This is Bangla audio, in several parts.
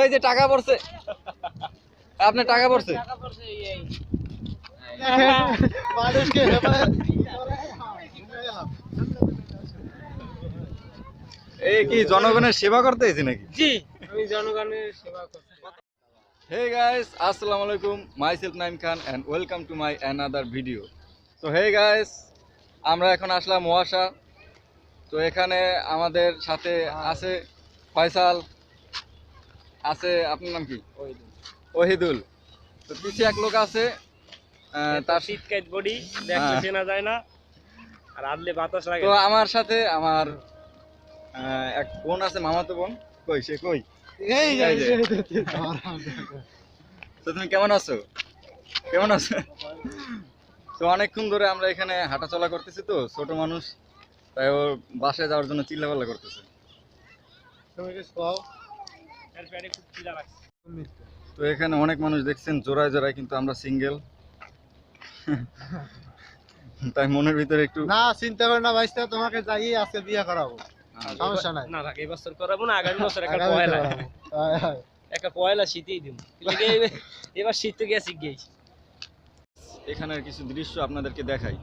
এই যে টাকা পড়ছে। আপনার টাকা পড়ছে? এই কি জনগণের সেবা করতে এসেছি নাকি? জি আমি জনগণের সেবা করছি হে গাইস আসসালামু আলাইকুম। Myself Naim Khan and welcome to my another video তো হে গাইস আমরা এখন আসলাম মহাশা তো এখানে আমাদের সাথে আছে ফয়সাল। আছে আপনার নাম কি? ওহিদুল। তো পিছিয়ে এক লোক আছে তার শীতকাল বডি হ্যাঁ। চেনা যায় না। আর আদলে বাতাস লাগে। তো আমার সাথে আমার এক বোন আছে মামাতো বোন। কই সে কই? এই যে তো তুমি কেমন আছো? কেমন আছো? তো অনেকক্ষণ ধরে আমরা এখানে হাঁটাচলা করতেছি তো ছোট মানুষ। তাই ওর বাসায় যাওয়ার জন্য চিল্লা চিল্লাপাল্লা করতেছে। তুমি কি তো এখানে অনেক মানুষ দেখছেন জোড়ায় জোড়ায় কিন্তু আমরা সিঙ্গেল তাই মনের ভিতরে একটু না চিন্তা করো না ভাইস্তা তোমাকে যাই আজকে বিয়ে করাবো। আহ, সমস্যা নাই। না থাক এই বছর করাবো না আগামী বছর একটা পয়লা। করাবো। একটা পয়লা শীতেই দিব এবার শীত তো গেছে গিয়েছি এখানের কিছু দৃশ্য আপনাদেরকে দেখাই।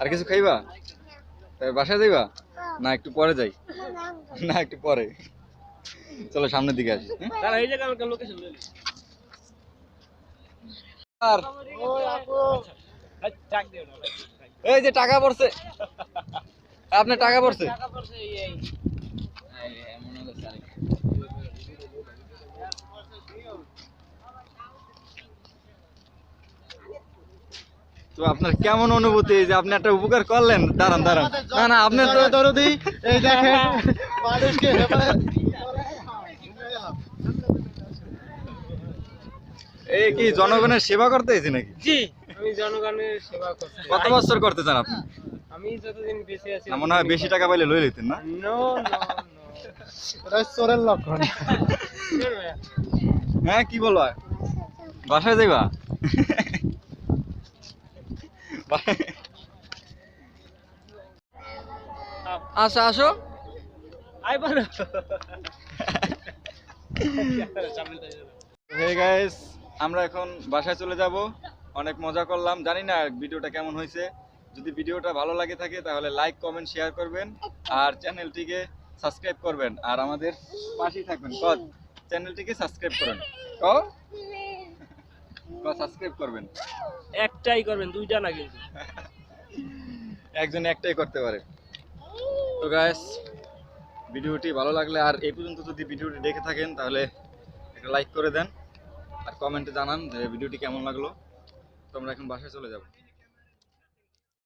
আর কিছু খাইবা? বাসায় যাইবা? না একটু পরে যাই। না একটু পরে। চলো সামনের দিকে আসি হ্যাঁ? এই আর যে টাকা পড়ছে। আপনার টাকা পড়ছে টাকা পড়ছে এই এই তো আপনার কেমন অনুভূতি? যে আপনি একটা উপকার করলেন। দাঁড়ান দাঁড়ান। না না আপনার তো দরদি এই দেখেন। মানুষকে এই কি জনগণের সেবা করতে এসেছি নাকি? জি। আমি জনগণের সেবা করছি কত বছর করতে চান আপনি? আমি যতদিন বেঁচে আছি না মনে হয় বেশি টাকা পাইলে লই লইতেন না? নো নো এটা চোরের লক্ষণ। হ্যাঁ কি বলো? বাসায় যাইবা? আসো। আসো হে গাইস আমরা এখন বাসায় চলে যাব। অনেক মজা করলাম। জানি না ভিডিওটা কেমন হয়েছে। যদি ভিডিওটা ভালো লাগে থাকে তাহলে লাইক কমেন্ট শেয়ার করবেন। আর চ্যানেলটিকে সাবস্ক্রাইব করবেন। আর আমাদের পাশেই থাকবেন। চ্যানেলটিকে সাবস্ক্রাইব করেন। ক সাবস্ক্রাইব করবেন? একটাই করবেন দুইটা না কিন্তু। একজন একটাই করতে পারে। তো গাইস ভিডিওটি ভালো লাগলে আর এই পর্যন্ত যদি ভিডিওটি দেখে থাকেন তাহলে একটা লাইক করে দেন আর কমেন্টে জানান যে ভিডিওটি কেমন লাগল। তো আমরা এখন বাসায় চলে যাব।